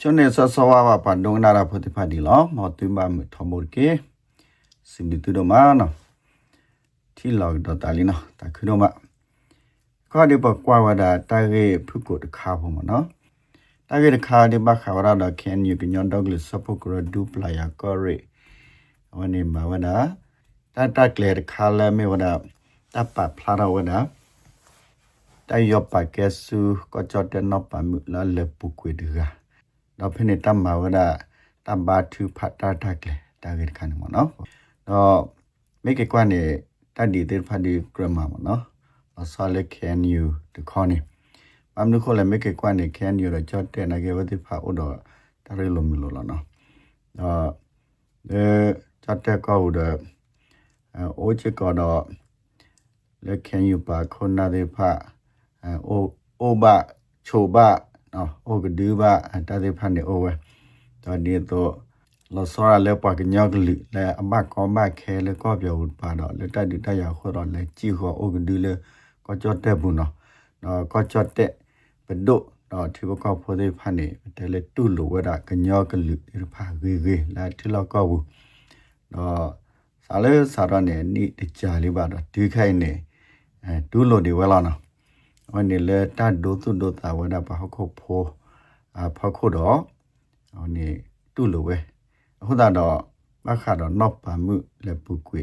ချွန်းနေဆဆဝဝပန်ဒုံနာရာဖတိဖာဒီလောမောတူမမထမိုကေစင်ဒီတူဒမနာထီလောက်တော့တာလီနော်တခုတော့မခေါ်ဒီပကွာဝဒတာရေဖုကိုတခါဖို့မနော်တာရေတခါဒီဘခါဝရတော့ကန်ယူကညွန်ဒေါဂလစပုကရဒူပလာယာကောရီဝနေမဝဒတာတာကလေတခါလဲမေဝဒတပ်ပဖလာရဝဒတိုင်ယောပါကဲဆူကောချတ်တဲ့နော်ပါမူလာလေပုကွေဒူ တော့ဖိနေတမ္မာဝဒတမ္ဘာသူဖတ်တာတက်လေတာဂက်ခန်မနော်တော့မိကေကွနဲ့တတ်ဒီတဲ့ဖတ်ဒီဂရမမနော်အစလေကန်ယူတခေါနေမမ်နုခိုလည်းမိကေကွနဲ့ကန်ယူတော့ကြော့တဲ့နာကေဝတိဖတ်ဥတော့တရဲလိုမီလိုလာနော်တော့အဲကြော့တဲ့ကောတော့အိုချေကောတော့လက်ကန်ယူပါခုနာတဲ့ဖတ်အိုအိုဘချိုဘ နော်အိုကဒူဘာတာဒီဖန်နေအိုဝဲတော်ဒီတော့လောစောရလဲပွားကညောကလီလဲအမကောမခဲလဲကောပြောဦးပါတော့လက်တတူတရခေါ်တော့လဲကြည့်ခေါ်အိုကဒူလဲကောကြော့တဲ့ဘူးနော်နော်ကောကြော့တဲ့ဘဒုတော့ဒီဘကောဖိုးသေးဖန်နေတဲလဲတူလိုဝဲတာကညောကလီဒီဖာဂေဂေလာထီလောက်ကောဘူးတော့စားလဲစားတော့နေနိတကြလေးပါတော့ဒီခိုင်နေအဲဒူလိုဒီဝဲလာနော် วันนี้เลยตัดดูตุดูตาวันนั้นพอเขาพออ่าพอเขาดอกวันนี้ตู้เลยเว้ยခုဒါတော့မခါတော့နော့ပါမှုလက်ပုကွေ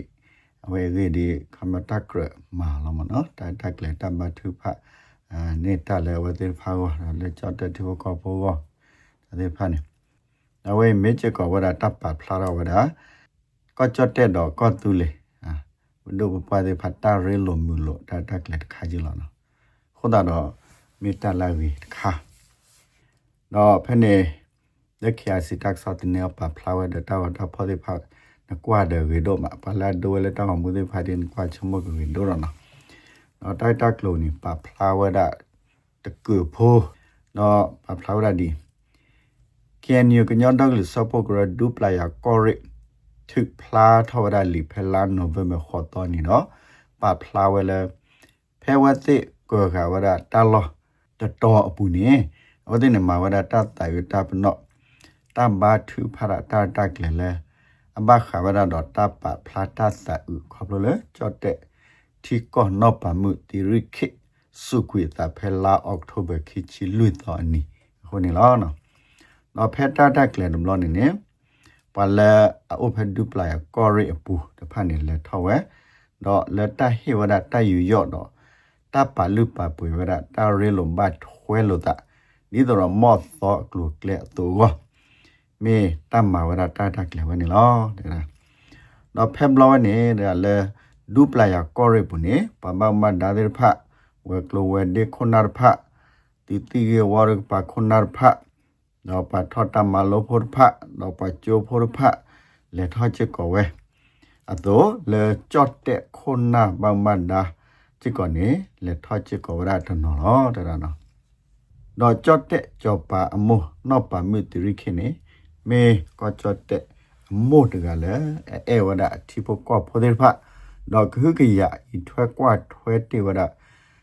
အဝဲကြီးဒီခမတကရမာလမနော်တိုင်တက်လေတမထုဖအာနေတလည်းဝတိဖာကောလေကြောက်တဲ့ဒီကောဘောကောဒါဒီဖာနေအဝဲမေချကောဝဒတပ်ပါဖလာရဝဒကောကြောက်တဲ့တော့ကောတူလေအာဘဒုပပါတဲ့ဖတ်တာရဲလိုမူလို့တာတက်လေခါကြည့်လောနော် ခုဒါတော့မေတ္တာလာဝီတခါတော့ဖနေလက်ခရစီတက်ဆော့တင်နေပါဖလာဝဒတာဝတာဖော်ဒီဖာနကွာဒဝေဒိုမပလာဒိုလေတောင်းမှုဒီဖာတင်ကွာချမကဝေဒိုရနာတော့တိုက်တက်လို့နေပါဖလာဝဒတကူဖိုးတော့ပါဖလာဝဒဒီကန်ယူကညောင်းတော့လစပုတ်ကရဒူပလာယာကောရစ်ထုဖလာထော်ဒါ လီဖလာနိုဗမ်ခေါ်တော်နီနော်ပါဖလာဝဲလဲဖဲဝတ်တိကောခါဝရတာလောတတော်အပူနေဝဒိနေမှာဝရတာတိုင်တာပနော့တဘာထုဖရတာတကလေလေအဘခါဝရတော့တပဖလာတာသဥခေါပလို့လေကြော့တဲ့တီကောနော့ပမှုတီရိခိစုကွေတာဖဲလာအောက်တိုဘာခိချီလွတ်တော်နီခုနေလောနော်နော်ဖဲတာတကလေနမလို့နေနေပလာအိုဖဒူပလာကောရီအပူတဖာနေလေထောက်ဝဲတော့လက်တဟေဝဒတယူရော့တော့ တပလူပပွေဝရတာရေလုံဘတ်ခွဲလို့တာနီတော်မော့သောကလုကလေတူကောမေတမ္မာဝရတာတာကလေဝနေလောတဲ့လားတော့ဖက်ဘလောနေတဲ့လေဒူပလာယာကောရပုန်ပမမဒါဒေဖဝဲကလဝဲဒေခုနာဖတီတီရဝရပခုနာဖတော့ပထတမလောဖို့ဖတော့ပချိုဖို့ဖလေထောချေကောဝဲအတော့လေကြော့တဲ့ခုနာပမမဒါ จิก่อนนี้เลทอจิกอวราทนอลอตระนอดอจอดเตจอปาอโมนอปามิติริขินีเมก็จอดเตโมตกะเลเอวดาทิโปกอโพเดพะดอกคือกิยะอีถวยกว่าถวยเตวดา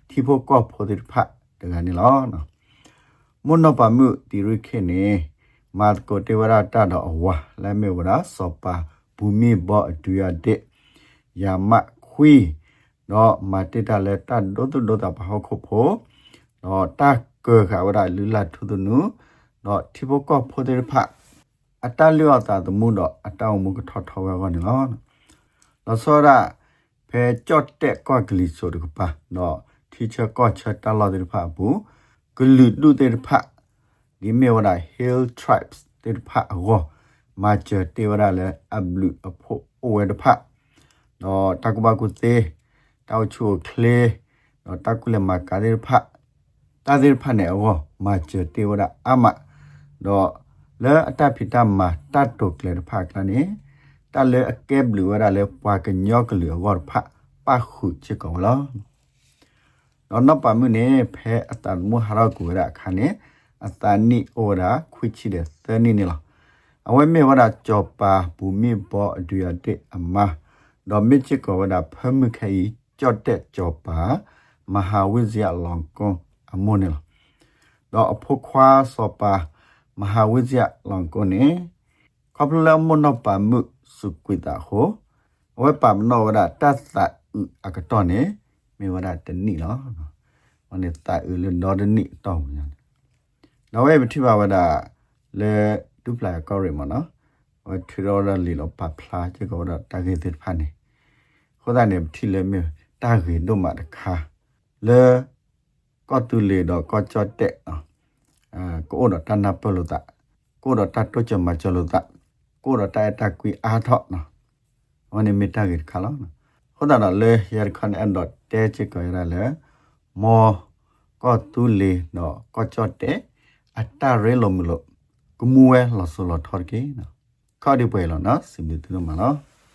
ทิโปกอโพเดพะตกะนี่ลอเนาะมุนอปามิติริขินีมาโกเทวราตาดอวะและเมวดาส နော်မတိတလည်းတတ်ဒုတ်ဒုတ်တာဘာဟုတ်ခုဖို့နော်တကေခါဝရလူလာထုသူနုနော်တိဘကဖိုတဲ့ဖအတလျောတာတမှုတော့အတောင်မှုကထထဝဲကောနေလောနော်စောရဖဲကြော့တဲ့ကော့ကလီဆိုတကပါနော် teacher ကော့ချက်တလာတဲ့ဖဘူးဂလူဒုတဲ့ဖဒီမေဝရ hill tribes တဲ့ဖအောမာချတေဝရလည်းအဘလူအဖို့အဝဲတဖနော်တကပါကုသေး တောက်ချိုကလေတော့တကုလမကာဒီဖတ်တာဒီဖတ်နေအောမာချတေဝရအမတော့လဲအတဖိတမတတ်တုကလေဖတ်ကလည်းတလဲအကဲဘလူရလဲပွားကညောကလူဝရဖတ်ပခုချေကောလောတော့နပမှုနေဖဲအတန်မဟာရကူရခါနေအတန်နီအိုရာခွချီတဲ့သနီနေလားအဝဲမေဝရကြောပါဘူမိဘောအဒူရတဲ့အမတော့မြစ်ချကောဝဒဖမှုခေ ကြော့တဲ့ကြောပါမဟာဝိဇ္ဇာလောင်ကွန်အမွန်နလတော့အဖို့ခွာစောပါမဟာဝိဇ္ဇလောင်ကိုနေကပလမနပမှုစုကွိတာဟောဝဲပမနောဝဒတတ်တာအကတော်နေမေဝဒတနိလောဝနေတာဥလဒေါ်ဒနိတောင်းညာနောက်ဝဲပတိပါဝဒလေဒုပလာကောရမနော်ဝဲထီရောရလီလောပပလာချေကောဒတာဂေတစ်ဖာနေခေါ်တာနေပတိလေမေ တာဂေဒုမတခါလေကောတူလေတော့ကောချတ်တဲ့နော်အာကိုတော့တနာပလို့တာကိုတော့တတ်တော့ချမချလို့တာကိုတော့တိုက်တကွီအားထော့နော်ဝနေမီတာဂေခါလောနော်ခေါ်တာတော့လေရခန်အန်တော့တဲချေကောရလေမောကောတူလေတော့ကောချတ်တဲ့အတရဲလုံးမလို့ကမူဝဲလော်ဆိုလော်ထော်ကေနော်ခေါ်ဒီပွဲလောနော်စင်ဒီတူမနော်